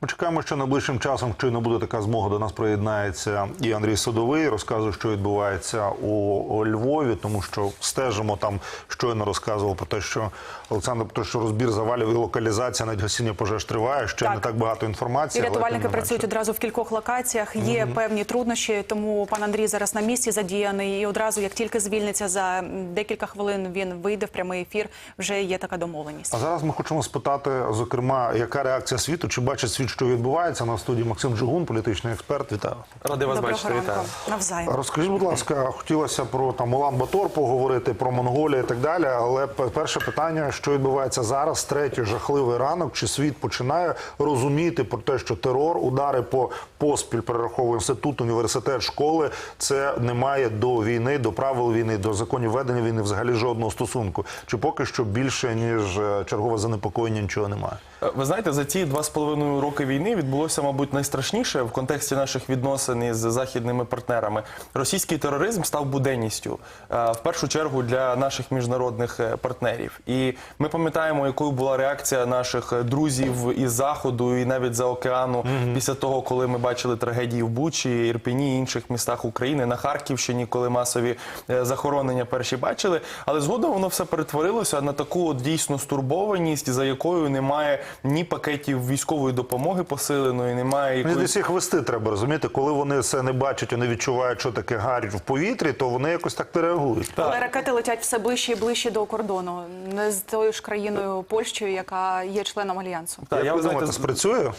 Ми чекаємо, що найближчим часом, не буде така змога, до нас приєднається і Андрій Садовий. Розказує, що відбувається у, Львові, тому що стежимо там. Щойно розказував про те, що Олександр про те, що розбір завалів і локалізація навіть гасіння пожеж триває. Ще Так. не так багато інформації. але рятувальники не працюють одразу в кількох локаціях. Є певні труднощі, тому пан Андрій зараз на місці задіяний. І одразу, як тільки звільниться за декілька хвилин, він вийде в прямий ефір. Вже є така домовленість. А зараз ми хочемо спитати, зокрема, яка реакція світу, чи бачить світ, що відбувається на студії Максим Джигун, політичний експерт. Вітаю. Радий вас Доброго бачити. Вітаю. Навзаєм. Розкажіть, будь ласка, хотілося про там Улан Батор поговорити, про Монголію і так далі. Але перше питання, що відбувається зараз, третій жахливий ранок. Чи світ починає розуміти про те, що терор, удари по поспіль перераховує інститут, університет, школи, це не має до війни, до правил війни, до законів ведення війни взагалі жодного стосунку. Чи поки що більше ніж е, чергове занепокоєння нічого немає? Е, Ви знаєте, за ці два з половиною роки війни відбулося, мабуть, найстрашніше в контексті наших відносин із західними партнерами. Російський тероризм став буденністю е, в першу чергу для наших міжнародних е, партнерів. І ми пам'ятаємо, якою була реакція наших друзів із заходу і навіть за океану після того, коли ми бачили трагедії в Бучі, Ірпені і інших містах України на Харківщині, коли масові е, захоронення перші бачили. Але згодом воно все перетворилося на таку от дійсно стурбованість, за якою немає ні пакетів військової допомоги посиленої, немає якоїсь десь їх вести треба розуміти, коли вони це не бачать не відчувають, що таке гарь в повітрі, то вони якось так не реагують. Але ракети летять все ближче і ближче до кордону, не з тою ж країною Польщею, яка є членом альянсу. Та, Як я ви знаєте, думаєте, спрацює?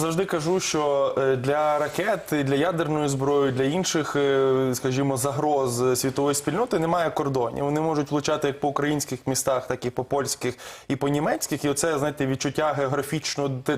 Завжди кажу, що е, для ракет, для ядерної зброї, для інших, е, скажімо, загроз світової спільноти немає кордонів. Вони можуть влучати як по українських містах, так і по польських і по німецьких. І оце, знаєте, відчуття географічного де-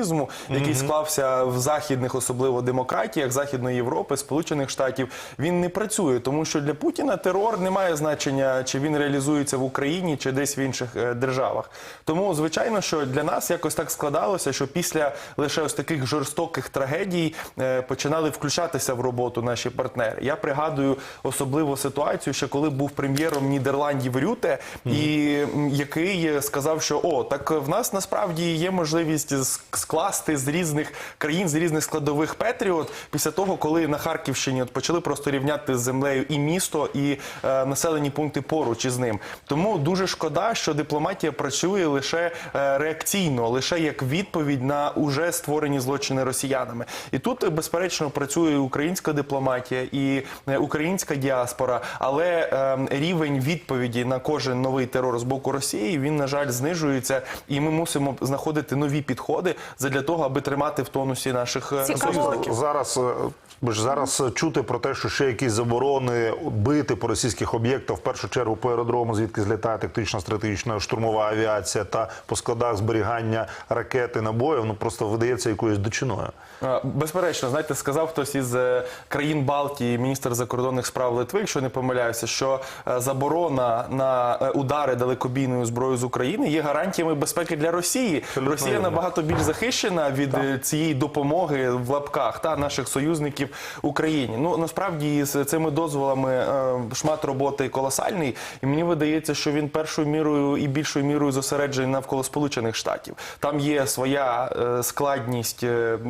детермінізму, який склався в західних, особливо демократіях Західної Європи, Сполучених Штатів, він не працює, тому що для Путіна терор не має значення, чи він реалізується в Україні, чи десь в інших е, державах. Тому, звичайно, що для нас якось так складалося, що після лише ось таких жорстоких трагедій е, починали включатися в роботу наші партнери. Я пригадую особливо ситуацію, ще коли був прем'єром Нідерландів Рюте, і який сказав, що о, так в нас насправді є можливість с- скласти з різних країн, з різних складових Петріот після того, коли на Харківщині от почали просто рівняти з землею і місто, і е, населені пункти поруч із ним. Тому дуже шкода, що дипломатія працює лише е, реакційно, лише як відповідь на уже створені злочини росіянами. І тут, безперечно, працює українська дипломатія і е, українська діаспора, але е, рівень відповіді на кожен новий терор з боку Росії він на жаль знижується, і ми мусимо знаходити нові підходи для того, аби тримати в тонусі наших е, союзників. Зараз е, бо ж зараз е, чути про те, що ще якісь заборони бити по російських об'єктах, в першу чергу по аеродрому, звідки злітає тактична стратегічна штурмова авіація та по складах зберігання ракети набоїв, ну просто видається якоюсь дичиною. Е, Безперечно, знаєте, сказав хтось із е, країн Балтії, міністр закордонних справ Литви, якщо не помиляюся, що е, заборона на е, удари далекобійною зброєю з України є гарантіями безпеки для Росії. Абсолютно Росія вірно. набагато більш захищена від е, цієї допомоги в лапках та наших союзників Україні. Ну насправді з цими дозволами е, шмат роботи колосальний, і мені видається, що він першою мірою і більшою мірою зосереджений навколо Сполучених Штатів. Там є своя е, складність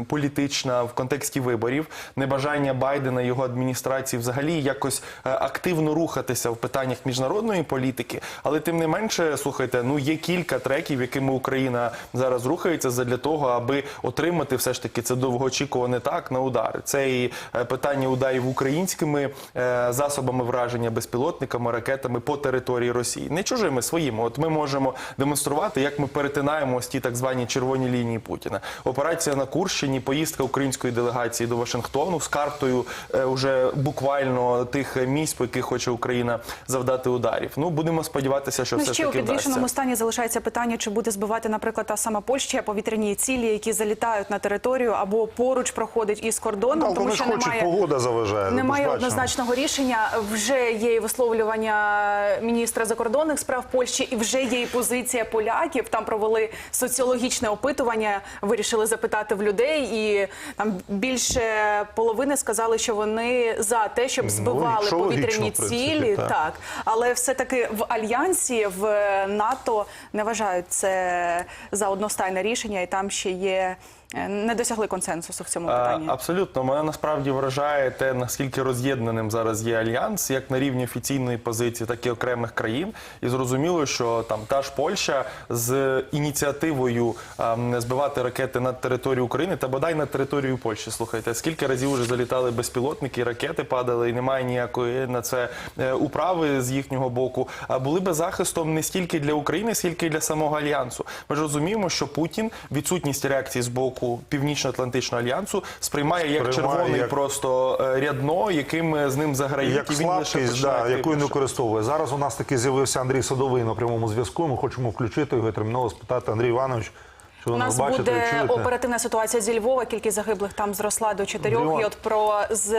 політична в контексті виборів, небажання Байдена його адміністрації взагалі якось активно рухатися в питаннях міжнародної політики. Але тим не менше, слухайте, ну є кілька треків, якими Україна зараз рухається задля того, аби отримати все ж таки це довгоочікуване так на удари. Це і е, питання ударів українськими е, засобами враження, безпілотниками, ракетами по території Росії, не чужими своїми. От ми можемо демонструвати, як ми перетинаємо ось ті так звані червоні лінії Путіна. Операція на Курщині, поїздка української делегації до Вашингтону з картою е, уже буквально тих місць, по яких хоче Україна завдати ударів. Ну будемо сподіватися, що Ну, все ще ж у таки підвішеному вдасться. стані залишається питання, чи буде збивати, наприклад, та сама Польща повітряні цілі, які залітають на територію або поруч проходить із кордоном, Ну, тому що хочуть, немає погода заважає. ну, Немає однозначно. однозначного рішення. Вже є і висловлювання міністра закордонних справ Польщі, і вже є і позиція поляків. Там провели соціологічне опитування, вирішили запитати в людей, і там більше половини сказали, що вони за те, щоб збивали Ну, що логічно, повітряні принципі, цілі. так. так, але все таки в альянсі в НАТО не вважають це за одностайне рішення, і там ще є е, не досягли консенсусу в цьому питанні. Абсолютно, мене насправді вражає те, наскільки роз'єднаним зараз є альянс, як на рівні офіційної позиції, так і окремих країн. І зрозуміло, що там та ж Польща з ініціативою ем, збивати ракети над територією України та бодай над територією Польщі. Слухайте, скільки разів вже залітали безпілотники, ракети падали, і немає ніякої на це е, управи з їхнього боку. А були би захистом не стільки для України, скільки для самого альянсу. Ми ж розуміємо, що Путін відсутність реакції з боку Північно-Атлантичного альянсу сприймає як Сприймає червоний як- просто е, рядно, яким е, з ним заграють. Як і він слабкість, да, якою не використовує. Зараз у нас таки з'явився Андрій Садовий на прямому зв'язку. Ми хочемо включити його і терміново спитати Андрій Іванович, що ви У нас бачите, буде чуєте? оперативна ситуація зі Львова. Кількість загиблих там зросла до чотирьох. Андрій І от про з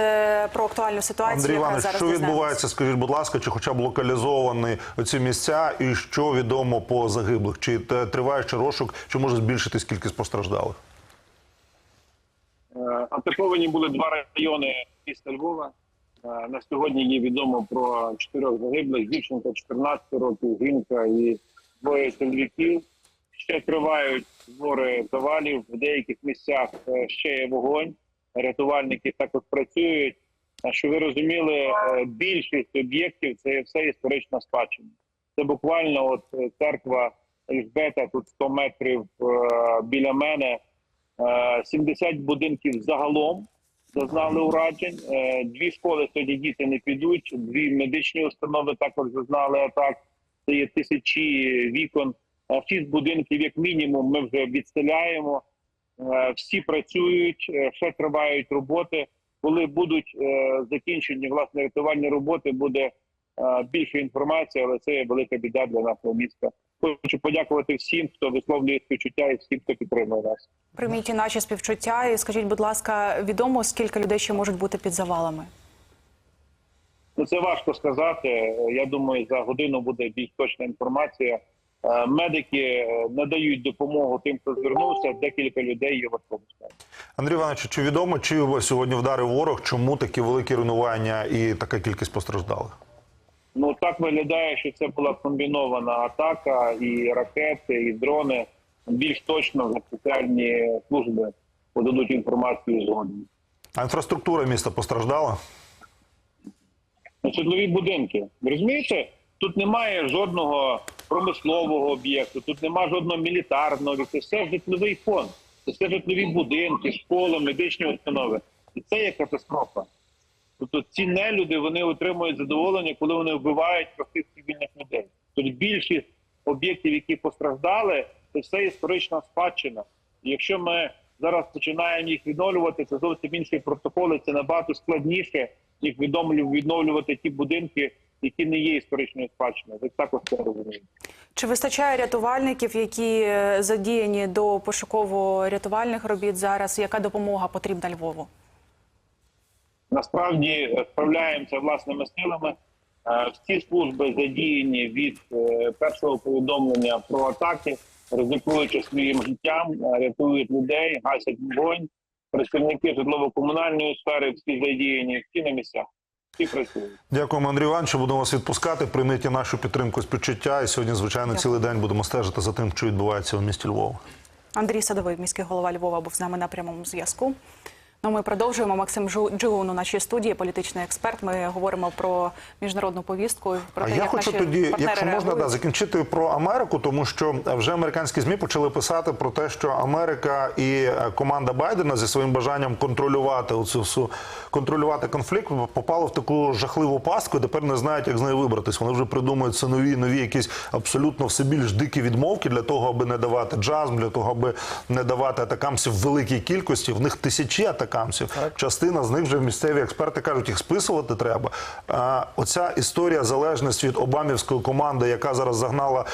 про актуальну ситуацію Андрій Іванович, зараз що відбувається? Скажіть, будь ласка, чи хоча б локалізовані ці місця, і що відомо по загиблих? Чи триває ще розшук, чи може збільшитись кількість постраждалих? Е, Атаковані були два райони міста Львова. Е, На сьогодні є відомо про чотирьох загиблих: дівчинка 14 років, жінка і двоє чоловіків. Ще тривають збори завалів. В деяких місцях е, ще є вогонь. Рятувальники також працюють. А що ви розуміли, е, більшість об'єктів це все історична спадщина. Це буквально от е, церква Ельжбета, тут 100 метрів е, біля мене. Е, 70 будинків загалом зазнали уражень. Е, Дві школи сьогодні діти не підуть. Дві медичні установи також зазнали атак. Це є тисячі вікон. Е, Шість будинків, як мінімум, ми вже відселяємо. Е, Всі працюють, е, ще тривають роботи. Коли будуть е, закінчені власне рятувальні роботи, буде е, більше інформації, але це є велика біда для нашого міста. Хочу подякувати всім, хто висловлює співчуття і всім, хто підтримує нас. Прийміть і наші співчуття. І скажіть, будь ласка, відомо скільки людей ще можуть бути під завалами? Ну це важко сказати. Я думаю, за годину буде більш точна інформація. Е, Медики е, надають допомогу тим, хто звернувся. Декілька людей є в автобусі. Андрій Іванович, чи відомо, чи сьогодні вдарив ворог, чому такі великі руйнування і така кількість постраждалих? Ну так виглядає, що це була комбінована атака, і ракети, і дрони. Більш точно спеціальні служби подадуть інформацію згодом. А інфраструктура міста постраждала? Ну, житлові будинки. Ви розумієте? Тут немає жодного промислового об'єкту, тут немає жодного мілітарного. Це все житловий фонд. Це все житлові будинки, школи, медичні установи. І це є катастрофа. Тобто ці нелюди вони отримують задоволення, коли вони вбивають простих цивільних людей. Тобто більшість об'єктів, які постраждали, це все історична спадщина. І якщо ми зараз починаємо їх відновлювати, це зовсім інші протоколи. Це набагато складніше їх відновлю- відновлювати ті будинки, які не є історичною спадщиною. Ви також це розумієте. Чи вистачає рятувальників, які е, задіяні до пошуково-рятувальних робіт зараз? Яка допомога потрібна Львову? Насправді е, справляємося власними силами. Е, Всі служби задіяні від е, першого повідомлення про атаки, ризикуючи своїм життям, рятують людей, гасять вогонь. Працівники житлово-комунальної сфери всі задіяні, всі на місцях, всі працюють. Дякуємо, Андрій Іванович. Будемо вас відпускати. Прийміть нашу підтримку співчуття. І сьогодні, звичайно, цілий день будемо стежити за тим, що відбувається у місті Львова. Андрій Садовий, міський голова Львова, був з нами на прямому зв'язку. Ну, ми продовжуємо. Максим Джигун у нашій студії, політичний експерт. Ми говоримо про міжнародну повістку. Про А те, я як хочу наші тоді, якщо можна, да, закінчити про Америку, тому що вже американські змі почали писати про те, що Америка і е, команда Байдена зі своїм бажанням контролювати оцю контролювати конфлікт попали в таку жахливу пастку, і тепер не знають, як з неї вибратись. Вони вже придумують це нові нові якісь абсолютно все більш дикі відмовки для того, аби не давати джазм, для того, аби не давати атакамсів в великій кількості. В них тисячі атакамсів. Частина з них вже місцеві експерти кажуть, їх списувати треба. А, оця історія залежність від обамівської команди, яка зараз загнала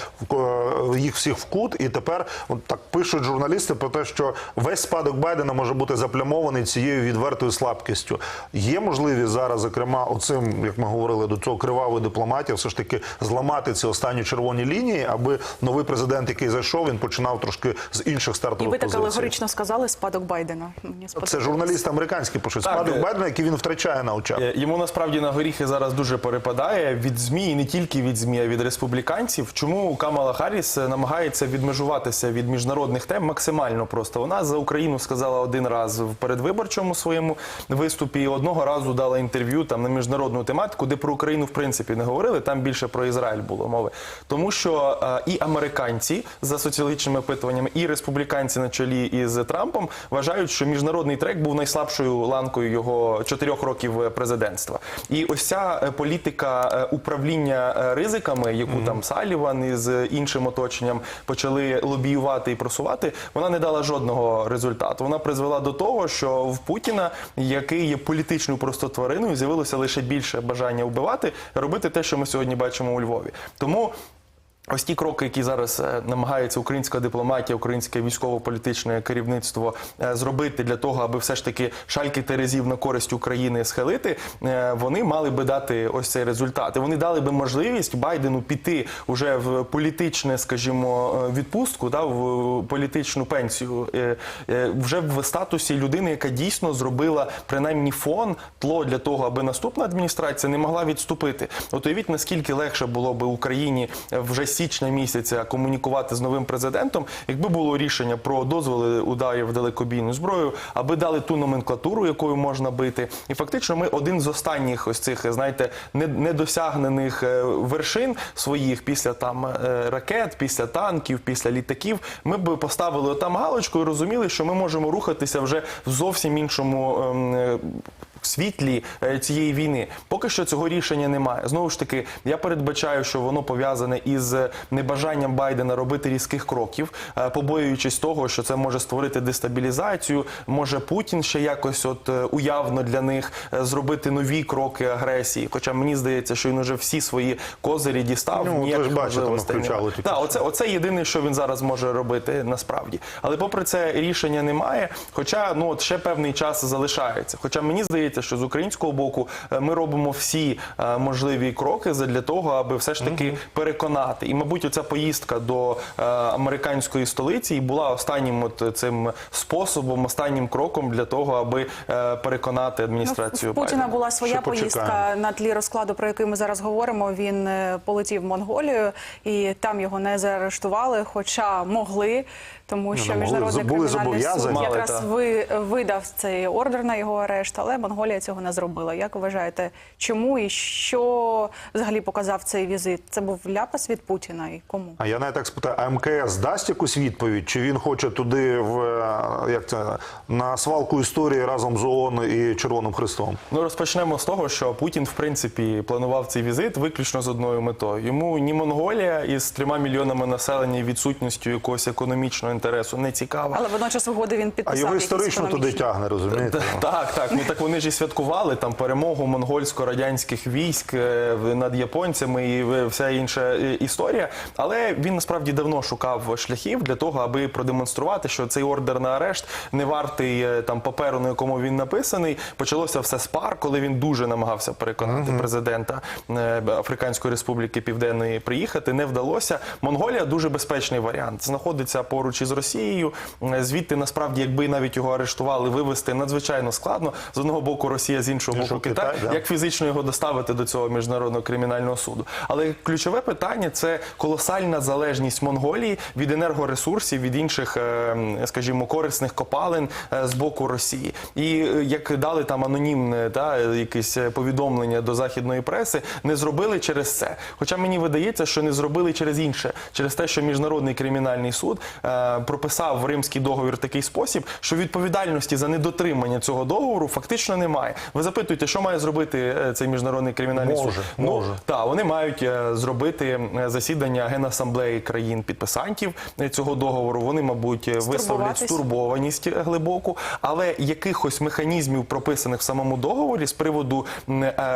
їх всіх в кут, і тепер от так пишуть журналісти про те, що весь спадок Байдена може бути заплямований цією відвертою слабкістю. Є можливість зараз, зокрема, оцим, як ми говорили, до цього кривавої дипломатії, все ж таки зламати ці останні червоні лінії, аби новий президент, який зайшов, він починав трошки з інших І стартових ви так позицій. алегорично сказали спадок Байдена. Мені Це сподобалось. журналісти американські пишуть. Так, Спадок е, Байдена, який він втрачає на очах. Е, Йому насправді на горіхи зараз дуже перепадає від ЗМІ, і не тільки від ЗМІ, а від республіканців. Чому Камала Харріс е, намагається відмежуватися від міжнародних тем максимально просто? Вона за Україну сказала один раз в передвиборчому своєму виступі, і одного разу дала інтерв'ю там на міжнародну тематику, де про Україну в принципі не говорили. Там більше про Ізраїль було мови. Тому що е, і американці за соціологічними опитуваннями, і республіканці на чолі із Трампом вважають, що міжнародний трек був найслабшою ланкою його чотирьох років е, президентства. І ось ця е, політика е, управління ризиками, яку там Саліван із іншим оточенням почали лобіювати і просувати, вона не дала жодного результату. Вона призвела до того, що в Путіна, який є політичною просто твариною, з'явилося лише більше бажання вбивати, робити те, що ми сьогодні бачимо у Львові. Тому. Ось ті кроки, які зараз е, намагається українська дипломатія, українське військово-політичне керівництво е, зробити для того, аби все ж таки шальки терезів на користь України схилити, е, вони мали би дати ось цей результат. І вони дали би можливість Байдену піти уже в політичне, скажімо, відпустку, да, в політичну пенсію, вже в статусі людини, яка дійсно зробила принаймні фон, тло для того, аби наступна адміністрація не могла відступити. От уявіть, наскільки легше було би Україні вже січня місяця комунікувати з новим президентом, якби було рішення про дозволи ударів далекобійну зброю, аби дали ту номенклатуру, якою можна бити. І фактично, ми один з останніх ось цих, знаєте, не- недосягнених е, вершин своїх після там е, ракет, після танків, після літаків. Ми б поставили там галочку і розуміли, що ми можемо рухатися вже в зовсім іншому. Е, світлі е, цієї війни. Поки що цього рішення немає. Знову ж таки, я передбачаю, що воно пов'язане із небажанням Байдена робити різких кроків, е, побоюючись того, що це може створити дестабілізацію. Може Путін ще якось, от е, уявно для них, е, зробити нові кроки агресії. Хоча мені здається, що він уже всі свої козирі дістав. Ну, ви ж ніяких бачите, можливостей немає. тільки Так, оце, оце єдине, що він зараз може робити насправді. Але попри це рішення немає. Хоча ну от ще певний час залишається. Хоча мені здається, що з українського боку е, ми робимо всі е, можливі кроки для того, аби все ж таки переконати. І, мабуть, оця поїздка до е, американської столиці і була останнім от цим способом, останнім кроком для того, аби переконати адміністрацію. Ну, в Путіна Байдена. була своя Ще почекаємо. поїздка на тлі розкладу, про який ми зараз говоримо. Він полетів в Монголію і там його не заарештували, хоча могли, тому що не міжнародний Були кримінальний суд якраз ви, видав цей ордер на його арешт, але Монголія цього не зробила. Як вважаєте, чому і що взагалі показав цей візит? Це був ляпас від Путіна і кому? А я навіть так спитаю, а МКС дасть якусь відповідь? Чи він хоче туди в е, як це на свалку історії разом з ООН і Червоним Христом? Ну розпочнемо з того, що Путін в принципі планував цей візит виключно з одною метою. Йому ні Монголія із трьома мільйонами населення відсутністю якогось економічного інтересу не цікава. Але водночас угоди він А його історично туди тягне, розумієте? Так, так. Ну так вони ж і святкували там перемогу монгольсько-радянських військ е, в- над японцями і вся інша е, історія. Але він насправді давно шукав шляхів для того, аби продемонструвати, що цей ордер на арешт не вартий е, там паперу, на якому він написаний. Почалося все з пар, коли він дуже намагався переконати президента Африканської Республіки Південної приїхати. Не вдалося. Монголія дуже безпечний варіант. Знаходиться поруч із Росією. Е, Звідти насправді, якби навіть його арештували, вивезти надзвичайно складно. З одного боку Росія, з іншого боку Китай. Китай, да. Як фізично його доставити до цього міжнародного кримінального суду? Але ключове питання це колосальна залежність Монголії від енергоресурсів, від інших, е, скажімо, корисних копалин е, з боку Росії. І е, як дали там анонімне та якесь повідомлення до західної преси, не зробили через це. Хоча мені видається, що не зробили через інше, через те, що міжнародний кримінальний суд прописав в римський договір такий спосіб, що відповідальності за недотримання цього договору фактично немає. Ви запитуєте, що має зробити е, цей міжнародний кримінальний Може, суд? може. Ну, так, вони мають е, зробити е, засідання генасамблеї країн підписантів е, цього договору. Вони, мабуть, висловлять стурбованість глибоку, але якихось механізмів, прописаних в самому договорі з приводу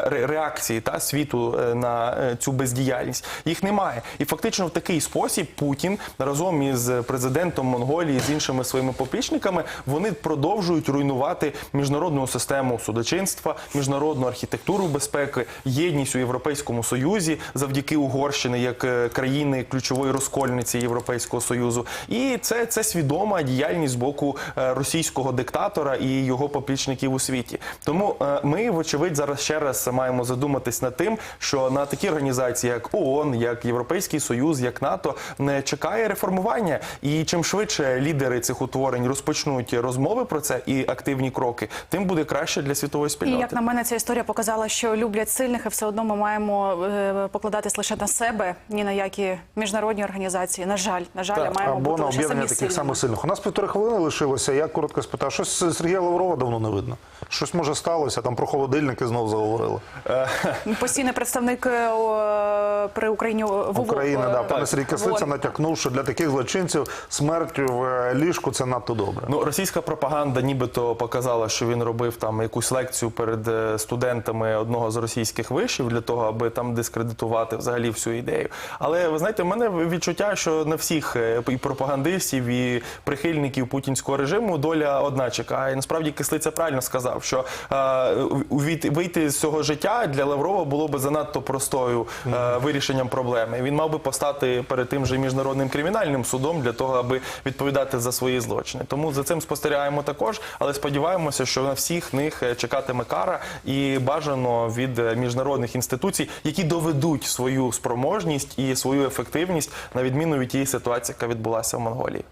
реакції та світу на цю бездіяльність, їх немає. І фактично в такий спосіб Путін разом із президентом Монголії з іншими своїми поплічниками вони продовжують руйнувати міжнародну систему судочинства, міжнародну архітектуру безпеки, єдність у Європейському Союзі завдяки Угорщини як е, країни ключової розкольниці Європейського союзу. І це, це свідома діяльність з боку е, російського диктатора і його поплічників у світі. Тому е, ми, вочевидь, зараз ще раз маємо задуматись над тим, що на такі організації, як ООН, як Європейський Союз, як НАТО, не чекає реформування. І чим швидше лідери цих утворень розпочнуть розмови про це і активні кроки, тим буде краще для світової І спільноти. як на мене, ця історія показала, що люблять сильних, і все одно ми маємо е, покладатись лише на себе, ні на які міжнародні організації. На жаль, на жаль, Так, маємо Або бути на об'єднання таких сильними. самих сильних. У нас півтори хвилини лишилося. Я коротко спитав, щось Сергія Лаврова давно не видно. Щось може сталося, там про холодильники знов заговорили. Постійний представник е, о, при Україні в Україна, е, да, пане Сергій Кислиця натякнув, що для таких злочинців смерть в е, ліжку це надто добре. Ну, російська пропаганда нібито показала, що він робив там якусь лекцію перед е, студентами одного з російських вишів для того, аби там дискредитувати взагалі всю ідею. Але ви знаєте, в мене відчуття, що на всіх е, і пропагандистів, і прихильників путінського режиму доля одна чекає. І насправді кислиця правильно сказав, що е, вийти з цього життя для Лаврова було би занадто простою е, вирішенням проблеми. Він мав би постати перед тим же міжнародним кримінальним судом для того, аби відповідати за свої злочини. Тому за цим спостерігаємо також, але сподіваємося, що на всіх них е, чекатиме кара і бажано від е, міжнародних інституцій, які доведуть свою спроможність і свою ефективність на відміну від тієї ситуації, яка відбулася в Монголії.